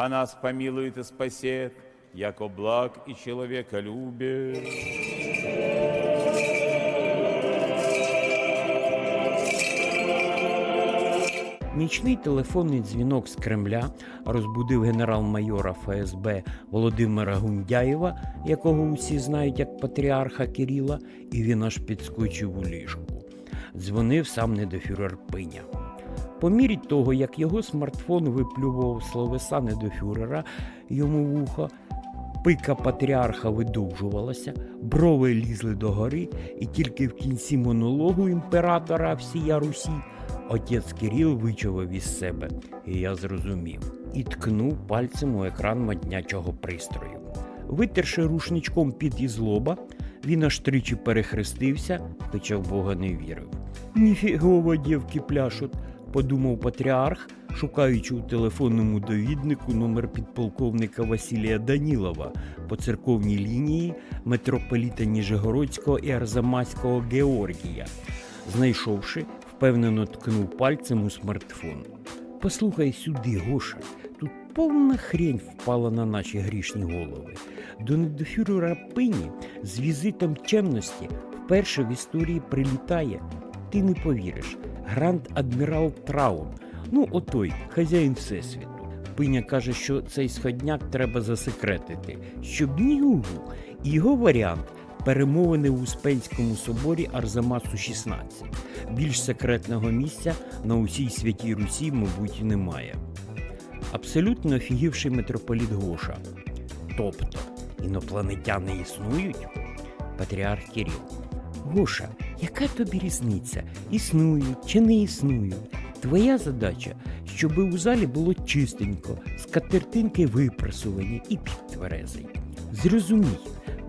А нас помилует и спасет, яко благ и человека любит. Нічний телефонний дзвінок з Кремля розбудив генерал-майора ФСБ Володимира Гундяєва, якого усі знають як патріарха Кирила, і він аж підскочив у ліжку. Дзвонив сам недофюрер Пиня. По мірі того, як його смартфон виплював словеса недофюрера йому в ухо, пика патріарха видовжувалася, брови лізли догори, і тільки в кінці монологу імператора всія Русі отець Кирил вичавив із себе, і я зрозумів, і ткнув пальцем у екран моднячого пристрою. Витерши рушничком під із лоба, він аж тричі перехрестився, хоча в Бога не вірив. Ніфігово дівки пляшуть, подумав патріарх, шукаючи у телефонному довіднику номер підполковника Василія Данілова по церковній лінії митрополіта Ніжегородського і Арзамаського Георгія. Знайшовши, впевнено ткнув пальцем у смартфон. Послухай сюди, Гоша, тут повна хрень впала на наші грішні голови. До недофюрера Пині з візитом чемності вперше в історії прилітає. Ти не повіриш, гранд адмірал Траун. Ну, отой, хазяїн Всесвіту. Пиня каже, що цей сходняк треба засекретити, щоб ні гугу. І його варіант перемовини в Успенському соборі Арзамасу 16. Більш секретного місця на усій святій Русі, мабуть, немає. Абсолютно офігівший митрополіт Гоша. Тобто інопланетяни існують? Патріарх Кирил. Гоша, яка тобі різниця? Існують чи не існують? Твоя задача, щоб у залі було чистенько, скатертинки випрасувані і підтверезий. Зрозумій,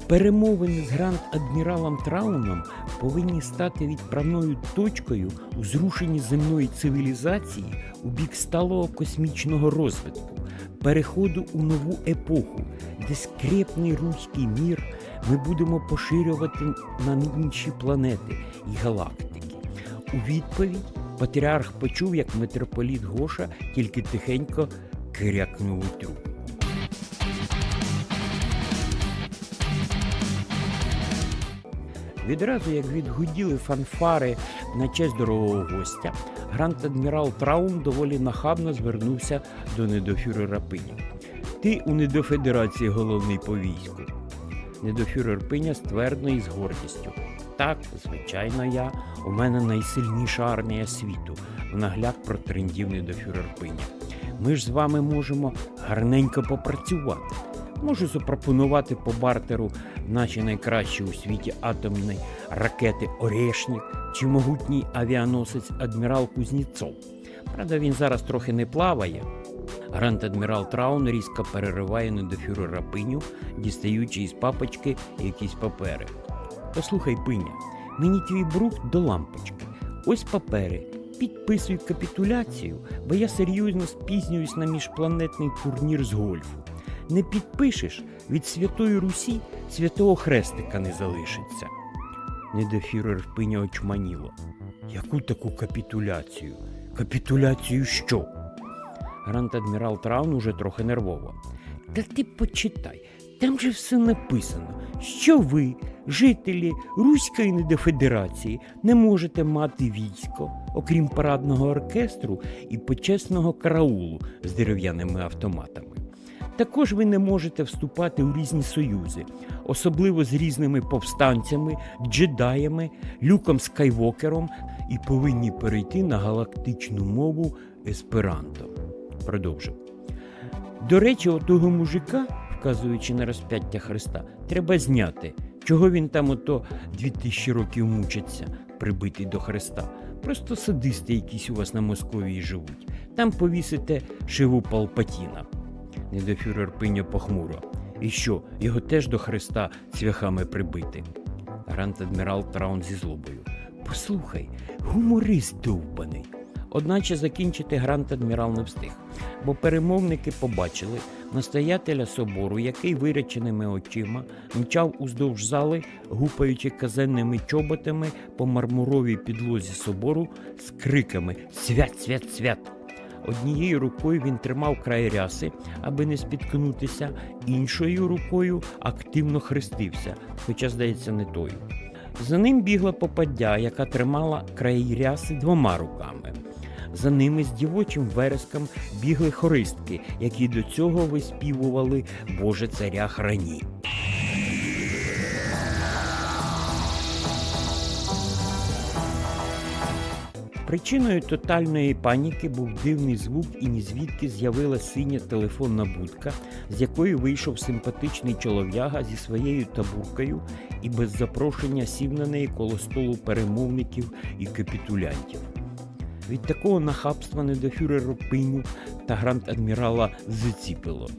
перемовини з гранд-адміралом Трауном повинні стати відправною точкою у зрушенні земної цивілізації у бік сталого космічного розвитку, переходу у нову епоху, де скрепний руський мір ми будемо поширювати на інші планети і галактики. У відповідь патріарх почув, як митрополіт Гоша тільки тихенько кирякнув у трубку. Відразу як відгуділи фанфари на честь дорогого гостя, гранд-адмірал Траун доволі нахабно звернувся до недофюрера Пині. Ти у недофедерації головний по війську. Недофюрер Пиня ствердно і з гордістю. Так, звичайно, я. У мене найсильніша армія світу. В нагляд протрендів недофюрер Пиня. Ми ж з вами можемо гарненько попрацювати. Можу запропонувати по бартеру наші найкращі у світі атомні ракети Орешник чи могутній авіаносець адмірал Кузніцов. Правда, він зараз трохи не плаває. Гранд-адмірал Траун різко перериває недофюрера пиню, дістаючи із папочки якісь папери. Послухай, пиня, мені твій брух до лампочки. Ось папери. Підписуй капітуляцію, бо я серйозно спізнююсь на міжпланетний турнір з гольфу. Не підпишеш від Святої Русі святого хрестика не залишиться. Недофюрер пиня очманіло. Яку таку капітуляцію? Капітуляцію що? Гранд-адмірал Траун уже трохи нервово. Та ти почитай, там же все написано, що ви, жителі Руської недофедерації, не можете мати військо, окрім парадного оркестру і почесного караулу з дерев'яними автоматами. Також ви не можете вступати у різні союзи, особливо з різними повстанцями, джедаями, люком Скайвокером і повинні перейти на галактичну мову есперанто. Продовжив. До речі, отого мужика, вказуючи на розп'яття Христа, треба зняти. Чого він там ото дві тисячі років мучиться, прибитий до Христа. Просто садисти якісь у вас на Московії живуть. Там повісите шиву Палпатіна. Недофюрер пиня похмуро. І що, його теж до Христа цвяхами прибити? Гранд-адмірал Траун зі злобою. Послухай, гуморист довбаний. Одначе закінчити грант адмірал не встиг, бо перемовники побачили настоятеля собору, який виряченими очима мчав уздовж зали, гупаючи казенними чоботами по мармуровій підлозі собору з криками Свят, свят, свят! Однією рукою він тримав край ряси, аби не спіткнутися, іншою рукою активно хрестився, хоча, здається, не тою. За ним бігла попаддя, яка тримала край ряси двома руками. За ними з дівочим вереском бігли хористки, які до цього виспівували Боже царя храні. Причиною тотальної паніки був дивний звук, і ні звідки з'явилася синя телефонна будка, з якої вийшов симпатичний чолов'яга зі своєю табуркою і без запрошення сів на неї коло столу перемовників і капітулянтів. Від такого нахабства недофюреру пиню та гранд-адмірала заціпило.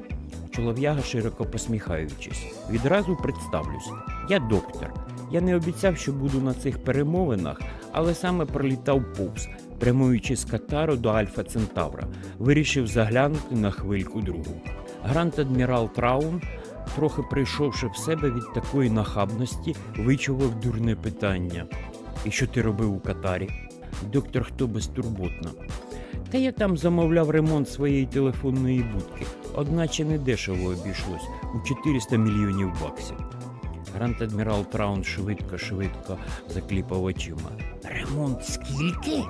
Чолов'яга, широко посміхаючись, відразу представлюсь. Я доктор. Я не обіцяв, що буду на цих перемовинах, але саме пролітав повз, прямуючи з Катару до Альфа Центавра, вирішив заглянути на хвильку другу. Гранд-адмірал Траун, трохи прийшовши в себе від такої нахабності, вичував дурне питання. І що ти робив у Катарі? Доктор хто безтурботно. Та я там замовляв ремонт своєї телефонної будки, одначе не дешево обійшлось у 400 мільйонів баксів. Грант адмірал Траун швидко-швидко закліпав очима. Ремонт скільки?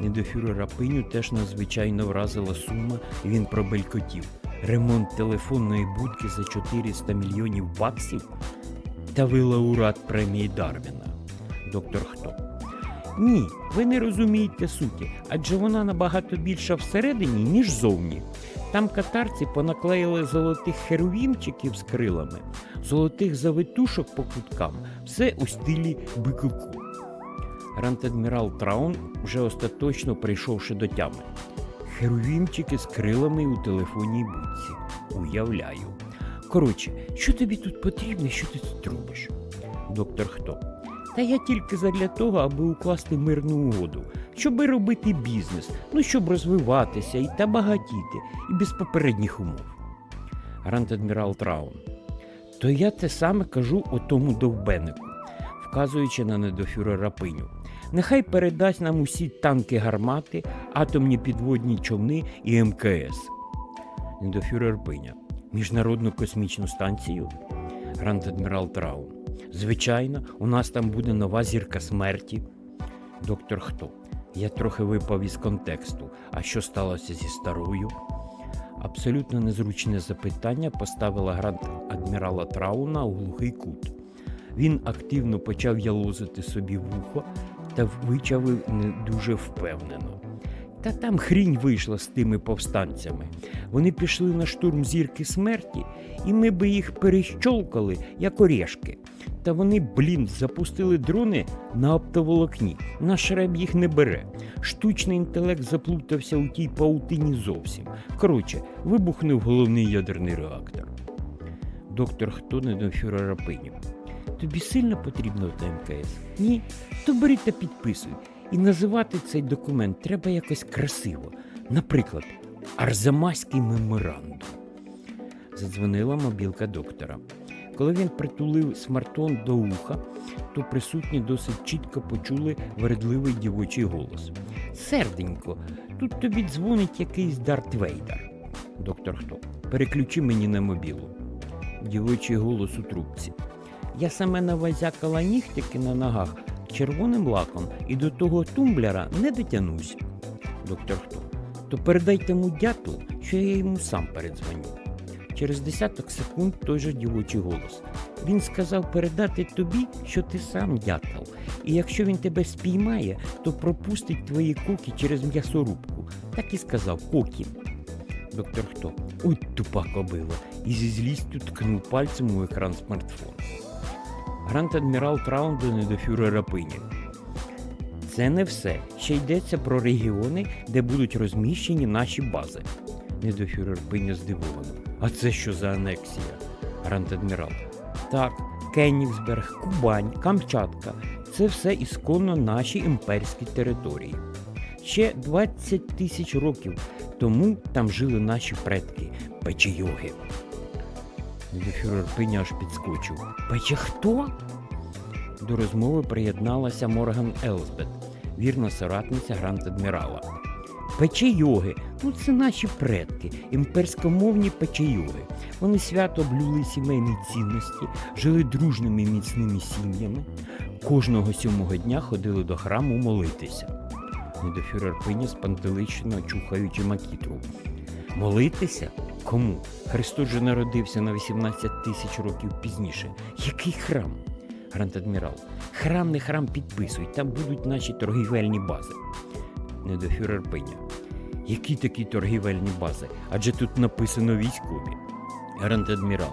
Недофюрера пиню теж надзвичайно вразила сума, і він пробелькотів. Ремонт телефонної будки за 400 мільйонів баксів? Та ви лауреат премії Дарвіна. Доктор хто? Ні, ви не розумієте суті, адже вона набагато більша всередині, ніж зовні. Там катарці понаклеїли золотих херувімчиків з крилами, золотих завитушок по куткам, все у стилі бикуку. Гранд-адмірал Траун вже остаточно прийшовши до тями. Херувімчики з крилами у телефонній будці. Уявляю. Коротше, що тобі тут потрібно, що ти тут робиш? Доктор хто? Та я тільки задля того, аби укласти мирну угоду, щоби робити бізнес, ну щоб розвиватися і та багатіти, і без попередніх умов. Гранд-адмірал Траун. То я те саме кажу отому довбенику, вказуючи на недофюрера пиню. Нехай передасть нам усі танки гармати, атомні підводні човни і МКС. Недофюрер пиня. Міжнародну космічну станцію? Гранд-адмірал Траун. Звичайно, у нас там буде нова зірка смерті. Доктор хто? Я трохи випав із контексту. А що сталося зі старою? Абсолютно незручне запитання поставила грант адмірала Трауна у глухий кут. Він активно почав ялозити собі вухо та вичавив не дуже впевнено. Та там хрінь вийшла з тими повстанцями. Вони пішли на штурм зірки смерті, і ми би їх перещолкали, як орешки. Та вони, блін, запустили дрони на оптоволокні. Наш реб їх не бере. Штучний інтелект заплутався у тій паутині зовсім. Коротше, вибухнув головний ядерний реактор. Доктор хто не до фюрера пинів. Тобі сильно потрібно до МКС? Ні? То бери та підписуй. І називати цей документ треба якось красиво. Наприклад, Арзамаський меморандум. Задзвонила мобілка доктора. Коли він притулив смартфон до уха, то присутні досить чітко почули вередливий дівочий голос. Серденько, тут тобі дзвонить якийсь Дарт Вейдер. Доктор хто? Переключи мені на мобілу. Дівочий голос у трубці. Я саме навазякала нігтики на ногах червоним лаком і до того тумбляра не дотянусь. Доктор хто? То передай тому дятлу, що я йому сам передзвоню. Через десяток секунд той же дівочий голос. Він сказав передати тобі, що ти сам дятел, і якщо він тебе спіймає, то пропустить твої коки через м'ясорубку. Так і сказав кокі. Доктор хто? Ой, тупа кобила, і зі злістю ткнув пальцем у екран смартфона. Гранд-адмірал Траун до недофюрера пині. Це не все. Ще йдеться про регіони, де будуть розміщені наші бази. Недофюрер пиня здивовано. А це що за анексія? Гранд-адмірал. Так, Кенігсберг, Кубань, Камчатка це все ісконно наші імперські території. Ще 20 тисяч років тому там жили наші предки печійоги. Недофюрер пиня аж підскочив. Пече хто? До розмови приєдналася Морган Елсбет, вірна соратниця гранд-адмірала. Печейоги, ну це наші предки, імперськомовні печейоги. Вони свято блюли сімейні цінності, жили дружними міцними сім'ями. Кожного сьомого дня ходили до храму молитися. Недофюрер пиня спантеличено чухаючи макітру. Молитися? Кому? Христос же народився на 18 тисяч років пізніше. Який храм? Гранд-адмірал. Храм не храм підписуй, там будуть наші торгівельні бази. Недофюрер пиня. Які такі торгівельні бази? Адже тут написано військові. Гранд-адмірал.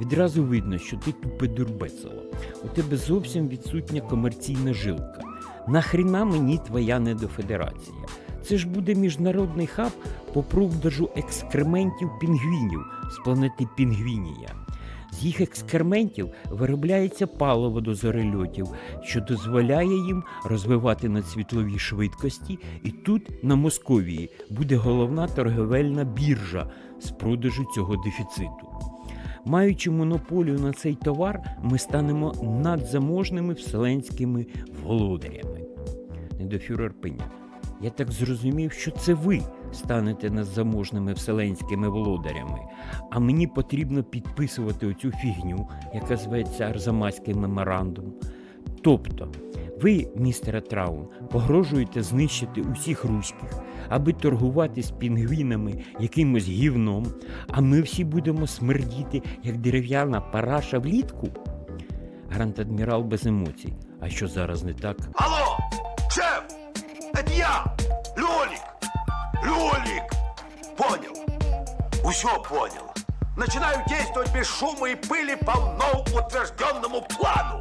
Відразу видно, що ти тупе дурбецело. У тебе зовсім відсутня комерційна жилка. Нахріна мені твоя недофедерація? Це ж буде міжнародний хаб по продажу екскрементів пінгвінів з планети Пінгвінія. З їх екскрементів виробляється паливо до зорельотів, що дозволяє їм розвивати надсвітлові швидкості, і тут, на Московії, буде головна торговельна біржа з продажу цього дефіциту. Маючи монополію на цей товар, ми станемо надзаможними вселенськими володарями. Недофюрер пиня. Я так зрозумів, що це ви станете надзаможними вселенськими володарями, а мені потрібно підписувати оцю фігню, яка зветься Арзамаський меморандум. Тобто, ви, містере Траун, погрожуєте знищити усіх руських, аби торгувати з пінгвінами якимось гівном, а ми всі будемо смердіти, як дерев'яна параша влітку? Гранд-адмірал без емоцій. А що зараз не так? Алло, шеф, это я, Лёлик. Понял, все понял. Начинаю действовать без шума и пыли по новоутвержденному плану.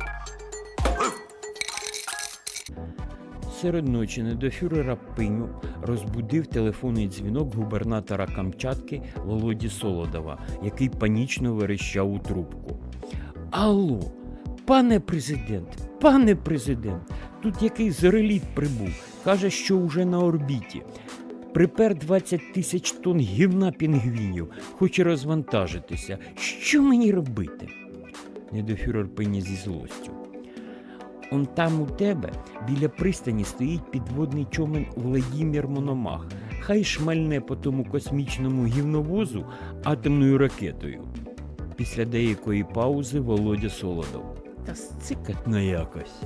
Серед ночі недофюрера Пиню розбудив телефонний дзвінок губернатора Камчатки Володі Солодова, який панічно верещав у трубку. Алло, пане президент, пане президент, тут якийсь зореліт прибув, каже, що уже на орбіті. Припер 20 тисяч тонн гівна пінгвінів, хоче розвантажитися. Що мені робити? Недофюрер Пині зі злостю. Он там у тебе біля пристані стоїть підводний човен Владімір Мономах. Хай шмальне по тому космічному гівновозу атомною ракетою. Після деякої паузи Володя Солодов. Та сцикатно якось.